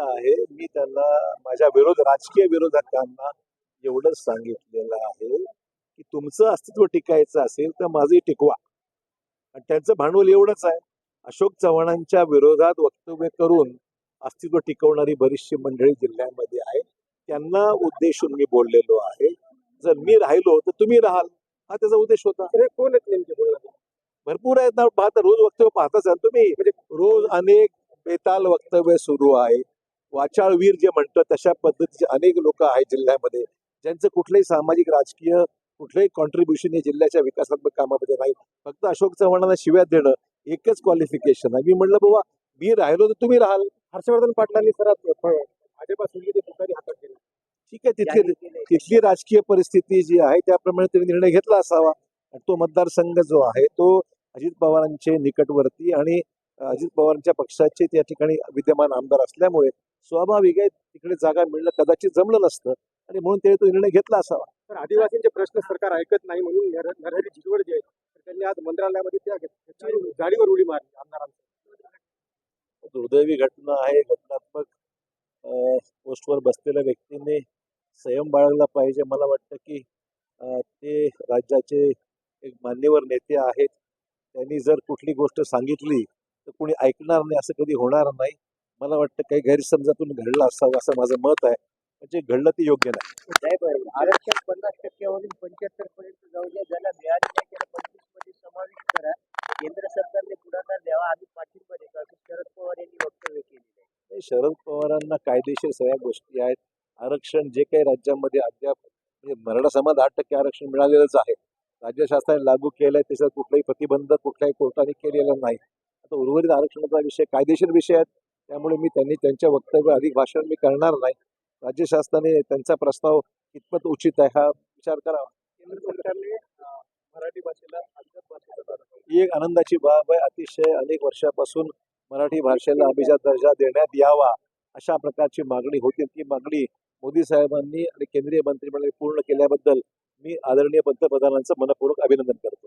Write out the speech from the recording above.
आहे. मी त्यांना माझ्या विरोध राजकीय विरोधकांना एवढंच सांगितलेलं आहे की तुमचं अस्तित्व टिकायचं असेल तर माझंही टिकवा. आणि त्यांचं भांडवल एवढंच आहे. अशोक चव्हाणांच्या विरोधात वक्तव्य करून अस्तित्व टिकवणारी बरीचशी मंडळी जिल्ह्यामध्ये आहे त्यांना उद्देशून मी बोललेलो आहे. जर मी राहिलो तर तुम्ही राहाल. हा त्याचा उद्देश होता. हे कोण आहेत नेमके बोलणार? भरपूर आहेत ना. पाहता रोज वक्तव्य पाहताच तुम्ही. म्हणजे रोज अनेक बेताल वक्तव्य सुरू आहे. वाचाळवीर जे म्हणतो तशा पद्धतीचे अनेक लोक आहेत जिल्ह्यामध्ये ज्यांचं कुठलंही सामाजिक राजकीय कुठलंही कॉन्ट्रीब्युशन हे जिल्ह्याच्या विकासात्मक कामामध्ये नाही. फक्त अशोक चव्हाणांना शिव्या देणं एकच क्वालिफिकेशन आहे. मी म्हणलं बाबा मी राहिलो तर तुम्ही राहाल. हर्षवर्धन पाटलांनी सरात भाजपा सोडली ते तुतारी हातात केलं. ठीक आहे तिथली तिथली राजकीय परिस्थिती जी आहे त्याप्रमाणे त्यांनी निर्णय घेतला असावा. आणि तो मतदारसंघ जो आहे तो अजित पवारांचे निकटवर्ती आणि अजित पवारांच्या पक्षाचे त्या ठिकाणी विद्यमान आमदार असल्यामुळे स्वाभाविक आहे तिकडे जागा मिळणं कदाचित जमलं नसतं आणि म्हणून त्यांनी तो निर्णय घेतला असावा. तर आदिवासींचे प्रश्न सरकार ऐकत नाही म्हणून नर- नरहरी झिरवड जे आहेत त्यांनी आज मंत्रालयामध्ये त्या गाडीवर उडी मारली आमदारांची दुर्दैवी घटना आहे घटनात्मक पोस्टवर बसलेल्या व्यक्तीने संयम बाळगला पाहिजे. मला वाटतं की ते राज्याचे एक मान्यवर नेते आहेत. त्यांनी जर कुठली गोष्ट सांगितली तर कोणी ऐकणार नाही असं कधी होणार नाही. मला वाटतं काही गैरसमजातून घडलं असावं असं माझं मत आहे. म्हणजे घडलं ते योग्य नाही. आरक्षण पन्नास टक्क्यावरून पंच्याहत्तर पर्यंत जाऊ द्या ज्याला मिळाले नाही त्याला पंचवीसमध्ये समाविष्ट करा. केंद्र सरकारने पुढाकार द्यावा आम्ही पाठिंबा देतो. असं शरद पवार यांनी वक्तव्य केलेलं आहे. हे शरद पवारांना कायदेशीर सगळ्या गोष्टी आहेत. आरक्षण जे काही राज्यामध्ये अद्याप म्हणजे मराठा समाज आठ टक्के आरक्षण मिळालेलंच आहे. राज्य शासनाने लागू केलंय त्याच्यात कुठलाही प्रतिबंध कुठल्याही कोर्टाने केलेला नाही. आता उर्वरित आरक्षणाचा विषय कायदेशीर विषय आहे त्यामुळे मी त्यांनी त्यांच्या वक्तव्य अधिक भाषण मी करणार नाही. राज्य शासनाने त्यांचा प्रस्ताव कितपत उचित आहे हा विचार करावा. केंद्र सरकारने मराठी भाषेला. ही एक आनंदाची बाब आहे. अतिशय अनेक वर्षापासून मराठी भाषेला अभिजात दर्जा देण्यात यावा अशा प्रकारची मागणी होती. ती मागणी मोदी साहेबांनी आणि केंद्रीय मंत्रिमंडळाने पूर्ण केल्याबद्दल मी आदरणीय पंतप्रधानांचं मनपूर्वक अभिनंदन करतो.